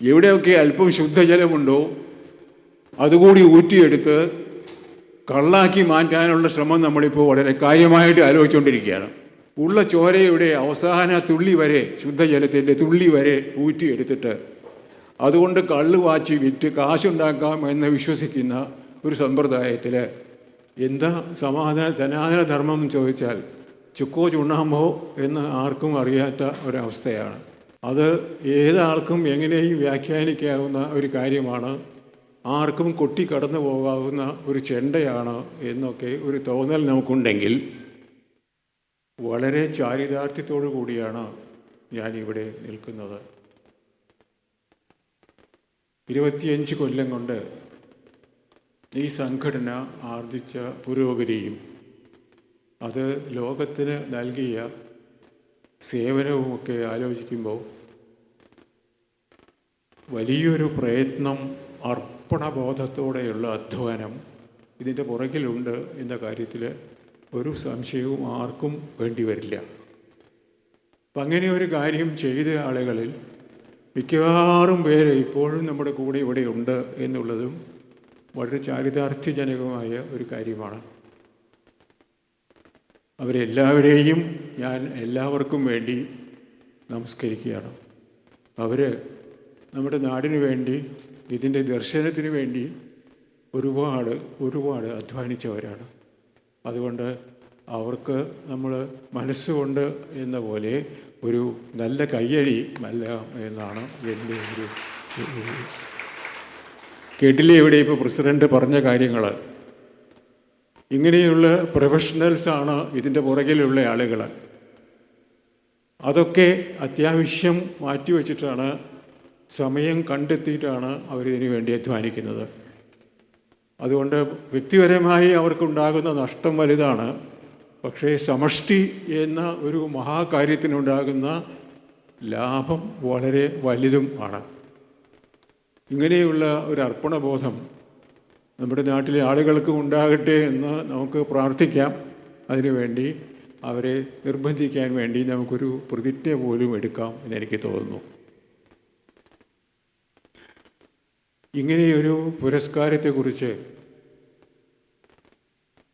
എവിടെയൊക്കെ അല്പം ശുദ്ധജലമുണ്ടോ അതുകൂടി ഊറ്റിയെടുത്ത് കള്ളാക്കി മാറ്റാനുള്ള ശ്രമം നമ്മളിപ്പോൾ വളരെ കാര്യമായിട്ട് ആലോചിച്ചുകൊണ്ടിരിക്കുകയാണ്. ഉള്ള ചോരയുടെ അവസാന തുള്ളി വരെ ശുദ്ധജലത്തിന്റെ തുള്ളി വരെ ഊറ്റിയെടുത്തിട്ട് അതുകൊണ്ട് കള്ള് വാച്ചി വിറ്റ് കാശുണ്ടാക്കാം എന്ന് വിശ്വസിക്കുന്ന ഒരു സമ്പ്രദായത്തിൽ എന്താ സമാധാന സനാതന ധർമ്മം ചോദിച്ചാൽ ചുക്കോ ചുണ്ണാമ്പോ എന്ന് ആർക്കും അറിയാത്ത ഒരവസ്ഥയാണ്. അത് ഏതാൾക്കും എങ്ങനെയും വ്യാഖ്യാനിക്കാവുന്ന ഒരു കാര്യമാണ്. ആർക്കും കൊട്ടി കടന്നു പോകാവുന്ന ഒരു ചെണ്ടയാണ് എന്നൊക്കെ ഒരു തോന്നൽ നമുക്കുണ്ടെങ്കിൽ വളരെ ചാരിതാർത്ഥ്യത്തോടു കൂടിയാണ് ഞാനിവിടെ നിൽക്കുന്നത്. ഇരുപത്തിയഞ്ച് കൊല്ലം കൊണ്ട് ഈ സംഘടന ആർജിച്ച പുരോഗതിയും അത് ലോകത്തിന് നൽകിയ സേവനവുമൊക്കെ ആലോചിക്കുമ്പോൾ വലിയൊരു പ്രയത്നം അർപ്പണബോധത്തോടെയുള്ള അധ്വാനം ഇതിന്റെ പുറകിലുണ്ട് എന്ന കാര്യത്തിൽ ഒരു സംശയവും ആർക്കും വേണ്ടി വരില്ല. അപ്പം അങ്ങനെ ഒരു കാര്യം ചെയ്ത ആളുകളിൽ മിക്കവാറും പേര് ഇപ്പോഴും നമ്മുടെ കൂടെ ഇവിടെ ഉണ്ട് എന്നുള്ളതും വളരെ ചാരിതാർത്ഥ്യജനകമായ ഒരു കാര്യമാണ്. അവരെല്ലാവരെയും ഞാൻ എല്ലാവർക്കും വേണ്ടി നമസ്കരിക്കുകയാണ്. അവർ നമ്മുടെ നാടിന് വേണ്ടി ഇതിന്റെ ദർശനത്തിന് വേണ്ടി ഒരുപാട് ഒരുപാട് അധ്വാനിച്ചവരാണ്. അതുകൊണ്ട് അവർക്ക് നമ്മൾ മനസ്സുകൊണ്ട് എന്ന പോലെ ഒരു നല്ല കയ്യടി നല്ല എന്നാണ് എന്റെ ഒരു കേട്ടില്ലേ ഇവിടെ ഇപ്പോൾ പ്രസിഡന്റ് പറഞ്ഞ കാര്യങ്ങൾ ഇങ്ങനെയുള്ള പ്രൊഫഷണൽസാണ് ഇതിന്റെ പുറകിലുള്ള ആളുകൾ. അതൊക്കെ അത്യാവശ്യം മാറ്റിവെച്ചിട്ടാണ് സമയം കണ്ടെത്തിയിട്ടാണ് അവരിതിനു വേണ്ടി അധ്വാനിക്കുന്നത്. അതുകൊണ്ട് വ്യക്തിപരമായി അവർക്കുണ്ടാകുന്ന നഷ്ടം വലുതാണ്. പക്ഷേ സമഷ്ടി എന്ന ഒരു മഹാകാര്യത്തിനുണ്ടാകുന്ന ലാഭം വളരെ വലുതും ആണ്. ഇങ്ങനെയുള്ള ഒരു അർപ്പണബോധം നമ്മുടെ നാട്ടിലെ ആളുകൾക്ക് ഉണ്ടാകട്ടെ എന്ന് നമുക്ക് പ്രാർത്ഥിക്കാം. അതിനുവേണ്ടി അവരെ നിർബന്ധിക്കാൻ വേണ്ടി നമുക്കൊരു പ്രതിജ്ഞ പോലും എടുക്കാം എന്നെനിക്ക് തോന്നുന്നു. ഇങ്ങനെയൊരു പുരസ്കാരത്തെക്കുറിച്ച്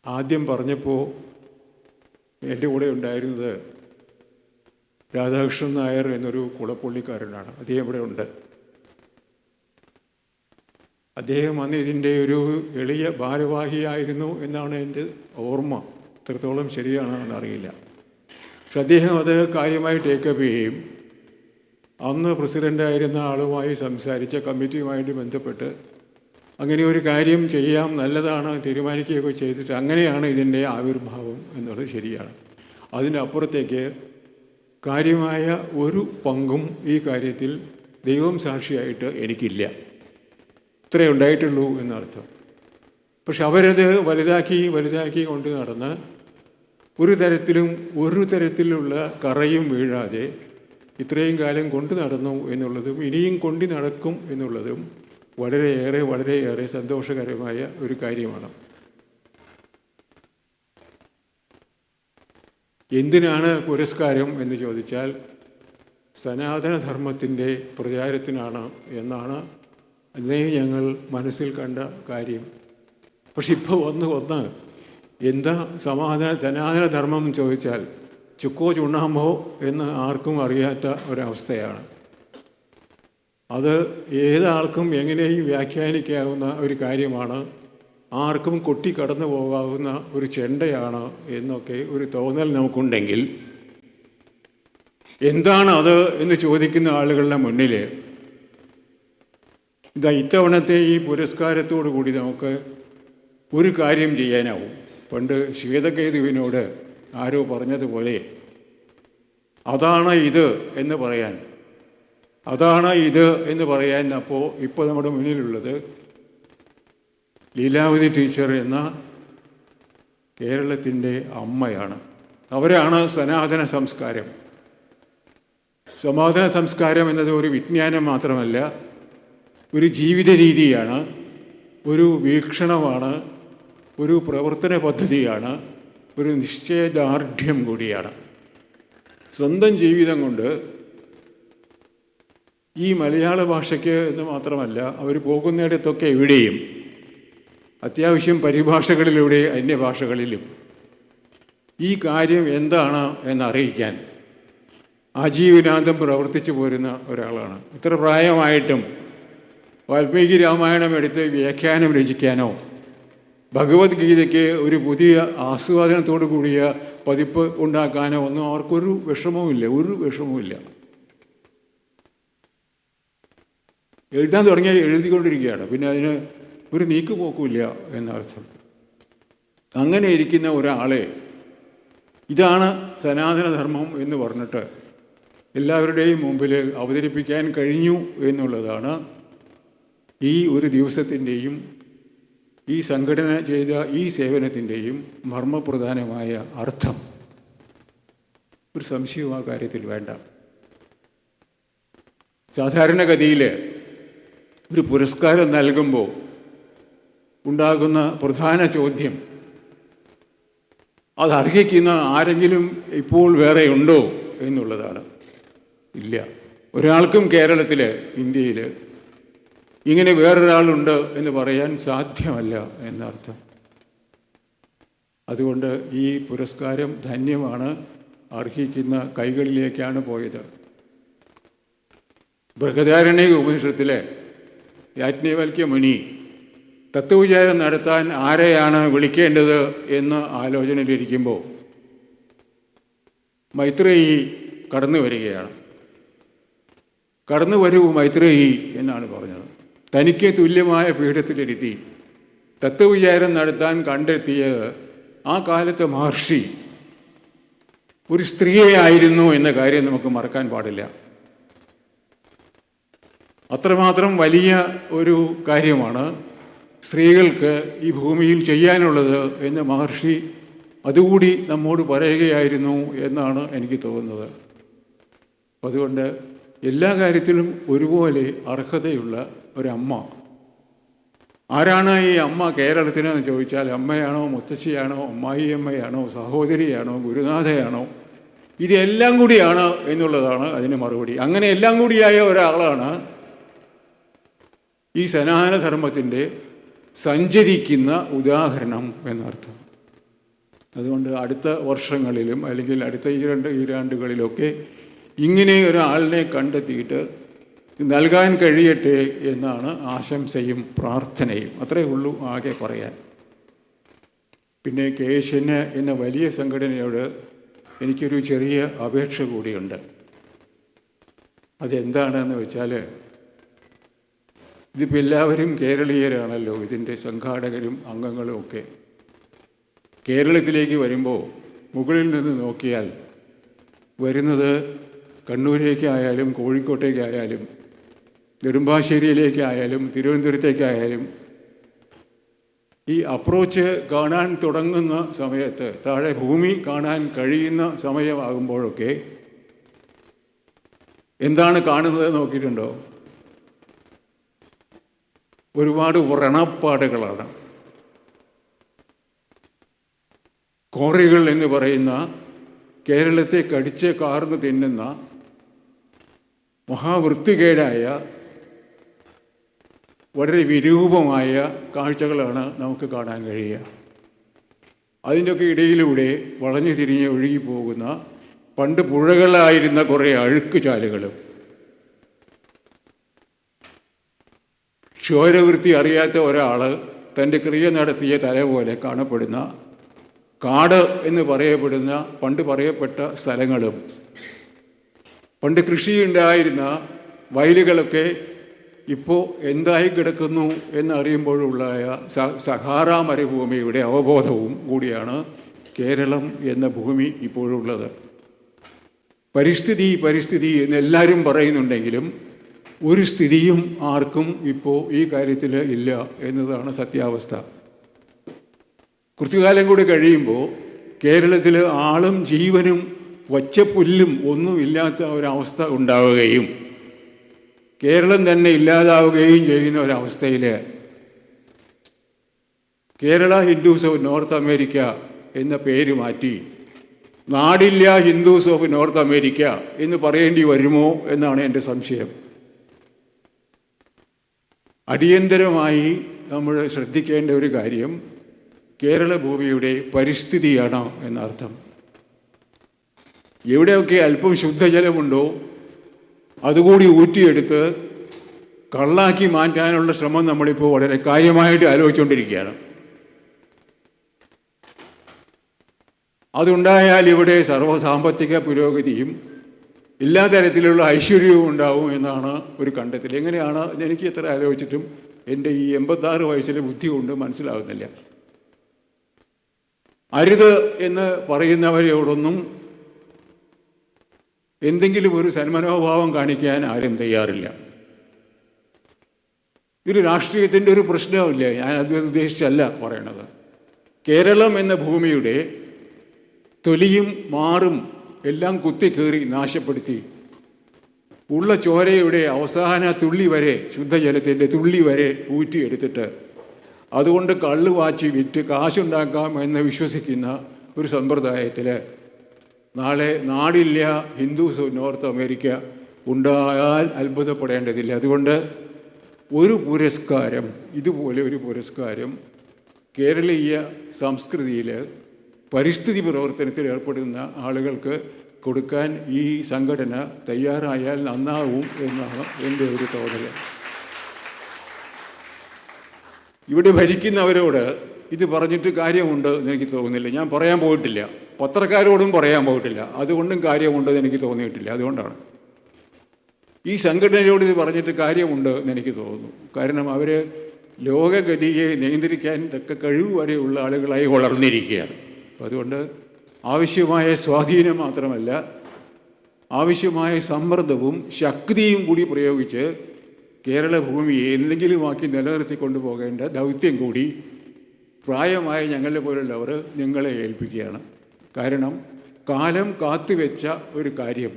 ആദ്യം പറഞ്ഞപ്പോൾ എന്റെ കൂടെ ഉണ്ടായിരുന്നത് രാധാകൃഷ്ണൻ നായർ എന്നൊരു കുളപ്പള്ളിക്കാരനാണ്. അദ്ദേഹം ഇവിടെ ഉണ്ട്. അദ്ദേഹം അന്ന് ഇതിന്റെ ഒരു എളിയ ഭാരവാഹിയായിരുന്നു എന്നാണ് എന്റെ ഓർമ്മ. എത്രത്തോളം ശരിയാണോ എന്നറിയില്ല പക്ഷെ അദ്ദേഹം അത് കാര്യമായി ടേക്കപ്പ് ചെയ്യുകയും അന്ന് പ്രസിഡന്റായിരുന്ന ആളുമായി സംസാരിച്ച കമ്മിറ്റിയുമായിട്ട് ബന്ധപ്പെട്ട് അങ്ങനെ ഒരു കാര്യം ചെയ്യാം നല്ലതാണ് തീരുമാനിക്കുകയൊക്കെ ചെയ്തിട്ട് അങ്ങനെയാണ് ഇതിന്റെ ആവിർഭാവം എന്നുള്ളത് ശരിയാണ്. അതിനപ്പുറത്തേക്ക് കാര്യമായ ഒരു പങ്കും ഈ കാര്യത്തിൽ ദൈവം സാക്ഷിയായിട്ട് എനിക്കില്ല. ഇത്രയേ ഉണ്ടായിട്ടുള്ളൂ എന്നർത്ഥം. പക്ഷെ അവരത് വലുതാക്കി വലുതാക്കി കൊണ്ട് നടന്ന് ഒരു തരത്തിലും ഒരു തരത്തിലുള്ള കറയും വീഴാതെ ഇത്രയും കാലം കൊണ്ടു നടന്നു എന്നുള്ളതും ഇനിയും കൊണ്ടു നടക്കും എന്നുള്ളതും വളരെയേറെ വളരെയേറെ സന്തോഷകരമായ ഒരു കാര്യമാണ്. എന്തിനാണ് പുരസ്കാരം എന്ന് ചോദിച്ചാൽ സനാതനധർമ്മത്തിന്റെ പ്രചാരത്തിനാണ് എന്നാണ് അന്നേ ഞങ്ങൾ മനസ്സിൽ കണ്ട കാര്യം. പക്ഷെ ഇപ്പോൾ വന്ന് വന്ന് എന്താ സമാധാന സനാതനധർമ്മം എന്ന് ചോദിച്ചാൽ ചുക്കോ ചുണ്ണാമ്പോ എന്ന് ആർക്കും അറിയാത്ത ഒരവസ്ഥയാണ്. അത് ഏതാൾക്കും എങ്ങനെയും വ്യാഖ്യാനിക്കാവുന്ന ഒരു കാര്യമാണ്. ആർക്കും കൊട്ടി കടന്നു പോകാവുന്ന ഒരു ചെണ്ടയാണ് എന്നൊക്കെ ഒരു തോന്നൽ നമുക്കുണ്ടെങ്കിൽ എന്താണ് അത് എന്ന് ചോദിക്കുന്ന ആളുകളുടെ മുന്നിൽ ഇതാ ഇത്തവണത്തെ ഈ പുരസ്കാരത്തോടു കൂടി നമുക്ക് ഒരു കാര്യം ചെയ്യാനാവും. പണ്ട് ശ്വേതകേതുവിനോട് ആരോ പറഞ്ഞതുപോലെ അതാണ് ഇത് എന്ന് പറയാൻ. അതാണ് ഇത് എന്ന് പറയാൻ അപ്പോൾ ഇപ്പോൾ നമ്മുടെ മുന്നിലുള്ളത് ലീലാവതി ടീച്ചർ എന്ന കേരളത്തിന്റെ അമ്മയാണ്. അവരാണ് സനാതന സംസ്കാരം. സമാധാന സംസ്കാരം എന്നത് ഒരു വിജ്ഞാനം മാത്രമല്ല ഒരു ജീവിത രീതിയാണ് ഒരു വീക്ഷണമാണ് ഒരു പ്രവർത്തന പദ്ധതിയാണ് ഒരു നിശ്ചയദാർഢ്യം കൂടിയാണ്. സ്വന്തം ജീവിതം കൊണ്ട് ഈ മലയാള ഭാഷയ്ക്ക് എന്ന് മാത്രമല്ല അവർ പോകുന്നിടത്തൊക്കെ എവിടെയും അത്യാവശ്യം പരിഭാഷകളിലൂടെ അന്യഭാഷകളിലും ഈ കാര്യം എന്താണ് എന്നറിയിക്കാൻ ആജീവനാന്തം പ്രവർത്തിച്ചു പോരുന്ന ഒരാളാണ്. ഇത്ര പ്രായമായിട്ടും വാൽമീകി രാമായണം എടുത്ത് വ്യാഖ്യാനം രചിക്കാനോ ഭഗവത്ഗീതയ്ക്ക് ഒരു പുതിയ ആസ്വാദനത്തോടു കൂടിയ പതിപ്പ് ഉണ്ടാക്കാനോ ഒന്നും അവർക്കൊരു വിഷമവുമില്ല ഒരു വിഷമവുമില്ല. എഴുതാൻ തുടങ്ങിയാൽ എഴുതിക്കൊണ്ടിരിക്കുകയാണ് പിന്നെ അതിന് ഒരു നീക്കുപോക്കുമില്ല എന്നർത്ഥം. അങ്ങനെ ഇരിക്കുന്ന ഒരാളെ ഇതാണ് സനാതനധർമ്മം എന്ന് പറഞ്ഞിട്ട് എല്ലാവരുടെയും മുമ്പിൽ അവതരിപ്പിക്കാൻ കഴിഞ്ഞു എന്നുള്ളതാണ് ഈ ഒരു ദിവസത്തിന്റെയും ഈ സംഘടന ചെയ്ത ഈ സേവനത്തിന്റെയും മർമ്മപ്രധാനമായ അർത്ഥം ഒരു സംശയവും ആ കാര്യത്തിൽ വേണ്ട. സാധാരണഗതിയിൽ ഒരു പുരസ്കാരം നൽകുമ്പോൾ ഉണ്ടാകുന്ന പ്രധാന ചോദ്യം അത് അർഹിക്കുന്ന ആരെങ്കിലും ഇപ്പോൾ വേറെ ഉണ്ടോ എന്നുള്ളതാണ്. ഇല്ല. ഒരാൾക്കും കേരളത്തിൽ ഇന്ത്യയിൽ ഇങ്ങനെ വേറൊരാളുണ്ട് എന്ന് പറയാൻ സാധ്യമല്ല എന്നർത്ഥം. അതുകൊണ്ട് ഈ പുരസ്കാരം ധന്യമാണ് അർഹിക്കുന്ന കൈകളിലേക്കാണ് പോയത്. ബൃഹദാരണ്യ ഉപനിഷത്തിലെ യാജ്ഞവൽക്യ മുനി തത്വവിചാരം നടത്താൻ ആരെയാണ് വിളിക്കേണ്ടത് എന്ന് ആലോചനയിലിരിക്കുമ്പോൾ മൈത്രേയി കടന്നു വരികയാണ് കടന്നു വരൂ മൈത്രേയി എന്നാണ് പറഞ്ഞത്. തനിക്ക് തുല്യമായ പീഠത്തിലിരുത്തി തത്വവിചാരം നടത്താൻ കണ്ടെത്തിയത് ആ കാലത്തെ മഹർഷി ഒരു സ്ത്രീയായിരുന്നു എന്ന കാര്യം നമുക്ക് മറക്കാൻ പാടില്ല. അത്രമാത്രം വലിയ ഒരു കാര്യമാണ് സ്ത്രീകൾക്ക് ഈ ഭൂമിയിൽ ചെയ്യാനുള്ളത് എന്ന് മഹർഷി അതുകൂടി നമ്മോട് പറയുകയായിരുന്നു എന്നാണ് എനിക്ക് തോന്നുന്നത്. അതുകൊണ്ട് എല്ലാ കാര്യത്തിലും ഒരുപോലെ അർഹതയുള്ള ഒരമ്മ. ആരാണ് ഈ അമ്മ കേരളത്തിന് എന്ന് ചോദിച്ചാൽ അമ്മയാണോ മുത്തശ്ശിയാണോ അമ്മായി അമ്മയാണോ സഹോദരിയാണോ ഗുരുനാഥയാണോ? ഇതെല്ലാം കൂടിയാണ് എന്നുള്ളതാണ് അതിന് മറുപടി. അങ്ങനെ എല്ലാം കൂടിയായ ഒരാളാണ് ഈ സനാതനധർമ്മത്തിന്റെ സഞ്ചരിക്കുന്ന ഉദാഹരണം എന്നർത്ഥം. അതുകൊണ്ട് അടുത്ത വർഷങ്ങളിലും അല്ലെങ്കിൽ അടുത്ത ഈ രണ്ട് ഈരാണ്ടുകളിലൊക്കെ ഇങ്ങനെ ഒരാളിനെ കണ്ടെത്തിയിട്ട് നൽകാൻ കഴിയട്ടെ എന്നാണ് ആശംസയും പ്രാർത്ഥനയും. അത്രയേ ഉള്ളൂ ആകെ പറയാൻ. പിന്നെ കേശന് എന്ന വലിയ സംഘടനയോട് എനിക്കൊരു ചെറിയ അപേക്ഷ കൂടിയുണ്ട്. അതെന്താണെന്ന് വെച്ചാൽ ഇതിപ്പോൾ എല്ലാവരും കേരളീയരാണല്ലോ ഇതിന്റെ സംഘാടകരും അംഗങ്ങളും ഒക്കെ. കേരളത്തിലേക്ക് വരുമ്പോൾ മുകളിൽ നിന്ന് നോക്കിയാൽ വരുന്നത് കണ്ണൂരേക്കായാലും കോഴിക്കോട്ടേക്കായാലും നെടുമ്പാശ്ശേരിയിലേക്കായാലും തിരുവനന്തപുരത്തേക്കായാലും ഈ അപ്രോച്ച് കാണാൻ തുടങ്ങുന്ന സമയത്ത് താഴെ ഭൂമി കാണാൻ കഴിയുന്ന സമയമാകുമ്പോഴൊക്കെ എന്താണ് കാണുന്നത് നോക്കിയിട്ടുണ്ടോ? ഒരുപാട് വ്രണപ്പാടുകളാണ്. കോറികൾ എന്ന് പറയുന്ന കേരളത്തെ കടിച്ച് കാർന്ന് തിന്നുന്ന മഹാവൃത്തികേടായ വളരെ വിരൂപമായ കാഴ്ചകളാണ് നമുക്ക് കാണാൻ കഴിയുക. അതിന്റെയൊക്കെ ഇടയിലൂടെ വളഞ്ഞു തിരിഞ്ഞ് ഒഴുകിപ്പോകുന്ന പണ്ട് പുഴകളായിരുന്ന കുറേ അഴുക്ക് ചാലുകളും ക്ഷോരവൃത്തി അറിയാത്ത ഒരാൾ തന്റെ ക്രിയ നടത്തിയ തല പോലെ കാണപ്പെടുന്ന കാട് എന്ന് പറയപ്പെടുന്ന പണ്ട് പറയപ്പെട്ട സ്ഥലങ്ങളും. പണ്ട് കൃഷിയുണ്ടായിരുന്ന വയലുകളൊക്കെ ഇപ്പോൾ എന്തായി കിടക്കുന്നു എന്നറിയുമ്പോഴുള്ളായ സഹാറ മരുഭൂമിയുടെ അവബോധവും കൂടിയാണ് കേരളം എന്ന ഭൂമി ഇപ്പോഴുള്ളത്. പരിസ്ഥിതി പരിസ്ഥിതി എന്ന് എല്ലാവരും പറയുന്നുണ്ടെങ്കിലും ഒരു സ്ഥിതിയും ആർക്കും ഇപ്പോൾ ഈ കാര്യത്തിൽ ഇല്ല എന്നതാണ് സത്യാവസ്ഥ. കുറച്ചുകാലം കൂടി കഴിയുമ്പോൾ കേരളത്തിൽ ആളും ജീവനും വച്ചപ്പുല്ലും ഒന്നുമില്ലാത്ത ഒരവസ്ഥ ഉണ്ടാവുകയും കേരളം തന്നെ ഇല്ലാതാവുകയും ചെയ്യുന്ന ഒരവസ്ഥയിൽ Kerala Hindus of North America എന്ന പേര് മാറ്റി നാടില്ല ഹിന്ദുസ് ഓഫ് നോർത്ത് അമേരിക്ക എന്ന് പറയേണ്ടി വരുമോ എന്നാണ് എന്റെ സംശയം. അടിയന്തരമായി നമ്മൾ ശ്രദ്ധിക്കേണ്ട ഒരു കാര്യം കേരള ഭൂമിയുടെ പരിസ്ഥിതിയാണ് എന്നർത്ഥം. എവിടെയൊക്കെ അല്പം ശുദ്ധജലമുണ്ടോ അതുകൂടി ഊറ്റിയെടുത്ത് കള്ളാക്കി മാറ്റാനുള്ള ശ്രമം നമ്മളിപ്പോൾ വളരെ കാര്യമായിട്ട് ആലോചിച്ചുകൊണ്ടിരിക്കുകയാണ്. അതുണ്ടായാൽ ഇവിടെ സർവസാമ്പത്തിക പുരോഗതിയും എല്ലാ തരത്തിലുള്ള ഐശ്വര്യവും ഉണ്ടാവും എന്നാണ് ഒരു കണ്ടെത്തൽ. എങ്ങനെയാണ്? എനിക്ക് എത്ര ആലോചിച്ചിട്ടും എന്റെ ഈ എൺപത്താറ് വയസ്സിലെ ബുദ്ധി കൊണ്ട് മനസ്സിലാകുന്നില്ല അരുത് എന്ന് പറയുന്നവരോടൊന്നും എന്തെങ്കിലും ഒരു സന്മനോഭാവം കാണിക്കാൻ ആരും തയ്യാറില്ല. ഇത് രാഷ്ട്രീയത്തിന്റെ ഒരു പ്രശ്നവുമില്ല. ഞാൻ അത് ഉദ്ദേശിച്ചല്ല പറയണത്. കേരളം എന്ന ഭൂമിയുടെ തൊലിയും മാറും എല്ലാം കുത്തിക്കേറി നാശപ്പെടുത്തി. ഉള്ള ചോരയുടെ അവസാന തുള്ളി വരെ ശുദ്ധജലത്തിന്റെ തുള്ളി വരെ ഊറ്റിയെടുത്തിട്ട് അതുകൊണ്ട് കള്ള് വാച്ചി വിറ്റ് കാശുണ്ടാക്കാം എന്ന് വിശ്വസിക്കുന്ന ഒരു സമ്പ്രദായത്തിൽ നാളെ നാടില്ല ഹിന്ദുസ് നോർത്ത് അമേരിക്ക ഉണ്ടായാൽ അത്ഭുതപ്പെടേണ്ടതില്ല. അതുകൊണ്ട് ഒരു പുരസ്കാരം ഇതുപോലെ ഒരു പുരസ്കാരം കേരളീയ സംസ്കൃതിയിൽ പരിസ്ഥിതി പ്രവർത്തനത്തിൽ ഏർപ്പെടുന്ന ആളുകൾക്ക് കൊടുക്കാൻ ഈ സംഘടന തയ്യാറായാൽ നന്നാവും എന്നാണ് എന്റെ ഒരു തോന്നൽ ഇവിടെ ഭരിക്കുന്നവരോട് ഇത് പറഞ്ഞിട്ട് കാര്യമുണ്ട് എന്ന് എനിക്ക് തോന്നുന്നില്ല. ഞാൻ പറയാൻ പോയിട്ടില്ല. പത്രക്കാരോടും പറയാൻ പോയിട്ടില്ല. അതുകൊണ്ടും കാര്യമുണ്ടെന്ന് എനിക്ക് തോന്നിയിട്ടില്ല. അതുകൊണ്ടാണ്. ഈ സംഘടനയോട് ഇത് പറഞ്ഞിട്ട് കാര്യമുണ്ട് എന്ന് എനിക്ക് തോന്നുന്നു. കാരണം അവർ ലോകഗതിയെ നിയന്ത്രിക്കാൻ തക്ക കഴിവ് വരെയുള്ള ആളുകളായി വളർന്നിരിക്കുകയാണ്. അതുകൊണ്ട് ആവശ്യമായ സ്വാധീനം മാത്രമല്ല ആവശ്യമായ സമ്മർദ്ദവും ശക്തിയും കൂടി പ്രയോഗിച്ച് കേരള ഭൂമിയെ എന്തെങ്കിലുമാക്കി നിലനിർത്തിക്കൊണ്ടു പോകേണ്ട ദൗത്യം കൂടി പ്രായമായ ഞങ്ങളെ പോലുള്ളവർ നിങ്ങളെ ഏൽപ്പിക്കുകയാണ്. കാരണം കാലം കാത്തുവെച്ച ഒരു കാര്യം.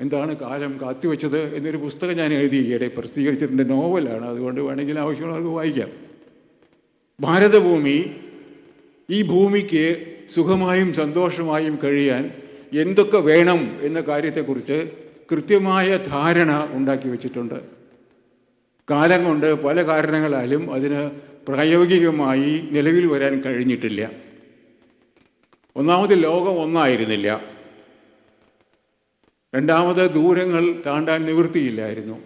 എന്താണ് കാലം കാത്തുവെച്ചത് എന്നൊരു പുസ്തകം ഞാൻ എഴുതി ഈയിടെ പ്രസിദ്ധീകരിച്ചിട്ടുണ്ട്. നോവലാണ്. അതുകൊണ്ട് വേണമെങ്കിൽ ആവശ്യമുള്ളവർക്ക് വായിക്കാം. ഭാരതഭൂമി ഈ ഭൂമിക്ക് സുഖമായും സന്തോഷമായും കഴിയാൻ എന്തൊക്കെ വേണം എന്ന കാര്യത്തെക്കുറിച്ച് കൃത്യമായ ധാരണ ഉണ്ടാക്കി വച്ചിട്ടുണ്ട്. കാലം കൊണ്ട് പല കാരണങ്ങളാലും അതിന് പ്രായോഗികമായി നിലവിൽ വരാൻ കഴിഞ്ഞിട്ടില്ല. ഒന്നാമത് ലോകം ഒന്നായിരുന്നില്ല. രണ്ടാമത് ദൂരങ്ങൾ താണ്ടാൻ നിവൃത്തിയില്ലായിരുന്നു.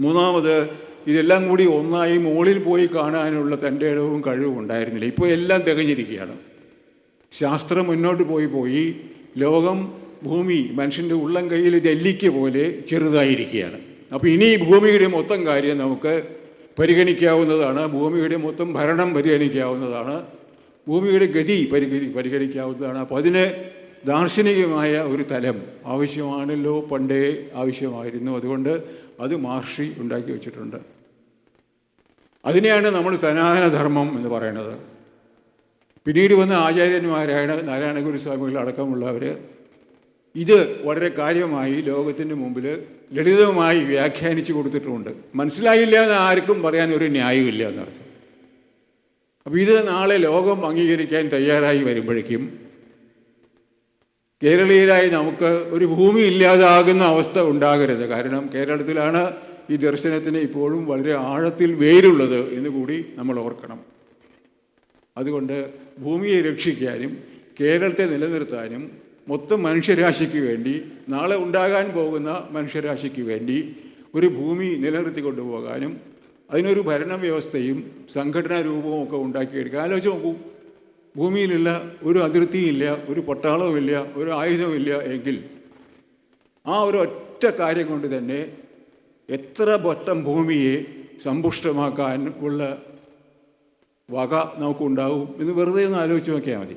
മൂന്നാമത് ഇതെല്ലാം കൂടി ഒന്നായി മുകളിൽ പോയി കാണാനുള്ള തന്റെ ഇടവും കഴിവും ഉണ്ടായിരുന്നില്ല. ഇപ്പോൾ എല്ലാം തികഞ്ഞിരിക്കുകയാണ്. ശാസ്ത്രം മുന്നോട്ട് പോയി പോയി ലോകം ഭൂമി മനുഷ്യന്റെ ഉള്ളം കയ്യിൽ ജല്ലിക്ക് പോലെ ചെറുതായിരിക്കുകയാണ്. അപ്പോൾ ഇനി ഭൂമിയുടെ മൊത്തം കാര്യം നമുക്ക് പരിഗണിക്കാവുന്നതാണ്. ഭൂമിയുടെ മൊത്തം ഭരണം പരിഗണിക്കാവുന്നതാണ്. ഭൂമിയുടെ ഗതി പരിഗതി പരിഹരിക്കാവുന്നതാണ് അപ്പോൾ അതിന് ദാർശനികമായ ഒരു തലം ആവശ്യമാണല്ലോ പണ്ടേ ആവശ്യമായിരുന്നു. അതുകൊണ്ട് അത് മഹർഷി ഉണ്ടാക്കി വെച്ചിട്ടുണ്ട്. അതിനെയാണ് നമ്മൾ സനാതനധർമ്മം എന്ന് പറയുന്നത്. പിന്നീട് വന്ന ആചാര്യന്മാരാണ് നാരായണ സ്വാമികൾ ഇത് വളരെ കാര്യമായി ലോകത്തിന്റെ മുമ്പിൽ ലളിതമായി വ്യാഖ്യാനിച്ചു കൊടുത്തിട്ടുമുണ്ട് മനസ്സിലായില്ല എന്ന് ആർക്കും പറയാൻ ഒരു ന്യായമില്ല എന്നർത്ഥം. അപ്പോൾ ഇത് നാളെ ലോകം അംഗീകരിക്കാൻ തയ്യാറായി വരുമ്പോഴേക്കും കേരളീയരായി നമുക്ക് ഒരു ഭൂമി ഇല്ലാതാകുന്ന അവസ്ഥ ഉണ്ടാകരുത്. കാരണം കേരളത്തിലാണ് ഈ ദർശനത്തിന് ഇപ്പോഴും വളരെ ആഴത്തിൽ വേരുള്ളത് എന്ന് കൂടി നമ്മൾ ഓർക്കണം. അതുകൊണ്ട് ഭൂമിയെ രക്ഷിക്കാനും കേരളത്തെ നിലനിർത്താനും മൊത്തം മനുഷ്യരാശിക്ക് വേണ്ടി നാളെ ഉണ്ടാകാൻ പോകുന്ന മനുഷ്യരാശിക്ക് വേണ്ടി ഒരു ഭൂമി നിലനിർത്തി കൊണ്ടുപോകാനും അതിനൊരു ഭരണ വ്യവസ്ഥയും സംഘടനാ രൂപവും ഒക്കെ ഉണ്ടാക്കിയെടുക്കുക. ആലോചിച്ച് നോക്കൂ. ഭൂമിയിലുള്ള ഒരു അതിർത്തിയില്ല ഒരു പട്ടാളവുമില്ല ഒരു ആയുധവുമില്ല എങ്കിൽ ആ ഒരു ഒറ്റ കാര്യം കൊണ്ട് തന്നെ എത്ര വട്ടം ഭൂമിയെ സമ്പുഷ്ടമാക്കാൻ ഉള്ള വക നമുക്കുണ്ടാവും എന്ന് വെറുതെ ഒന്ന് ആലോചിച്ച് നോക്കിയാൽ മതി.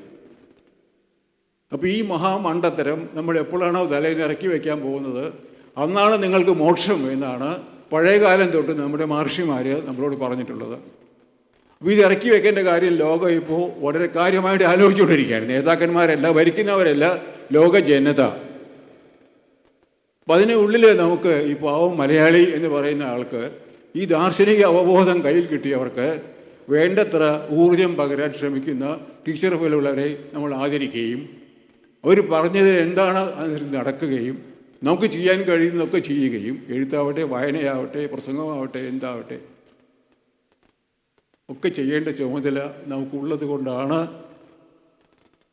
അപ്പോൾ ഈ മഹാമണ്ഡത്തരം നമ്മൾ എപ്പോഴാണോ തലയിൽ ഇറക്കി വയ്ക്കാൻ പോകുന്നത് അന്നാണ് നിങ്ങൾക്ക് മോക്ഷം എന്നാണ് പഴയകാലം തൊട്ട് നമ്മുടെ മഹർഷിമാർ നമ്മളോട് പറഞ്ഞിട്ടുള്ളത്. അപ്പോൾ ഇത് ഇറക്കി വെക്കേണ്ട കാര്യം ലോകം ഇപ്പോൾ വളരെ കാര്യമായിട്ട് ആലോചിച്ചുകൊണ്ടിരിക്കുകയാണ്. നേതാക്കന്മാരല്ല ഭരിക്കുന്നവരല്ല ലോക ജനത അപ്പം അതിന് ഉള്ളിൽ നമുക്ക് ഈ പാവം മലയാളി എന്ന് പറയുന്ന ആൾക്ക് ഈ ദാർശനിക അവബോധം കയ്യിൽ കിട്ടിയവർക്ക് വേണ്ടത്ര ഊർജം പകരാൻ ശ്രമിക്കുന്ന ടീച്ചർ പോലുള്ളവരെ നമ്മൾ ആദരിക്കുകയും അവർ പറഞ്ഞത് എന്താണ് അതിനനുസരിച്ച് നടക്കുകയും നമുക്ക് ചെയ്യാൻ കഴിയുന്നതൊക്കെ ചെയ്യുകയും എഴുത്താവട്ടെ വായനയാവട്ടെ പ്രസംഗമാവട്ടെ എന്താവട്ടെ. ഒക്കെ ചെയ്യേണ്ട ചുമതല നമുക്കുള്ളത് കൊണ്ടാണ്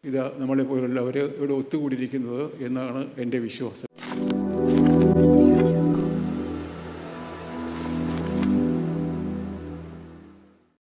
ഇത് നമ്മളെപ്പോലുള്ളവർ ഇവിടെ ഒത്തുകൂടിയിരിക്കുന്നത് എന്നാണ് എന്റെ വിശ്വാസം.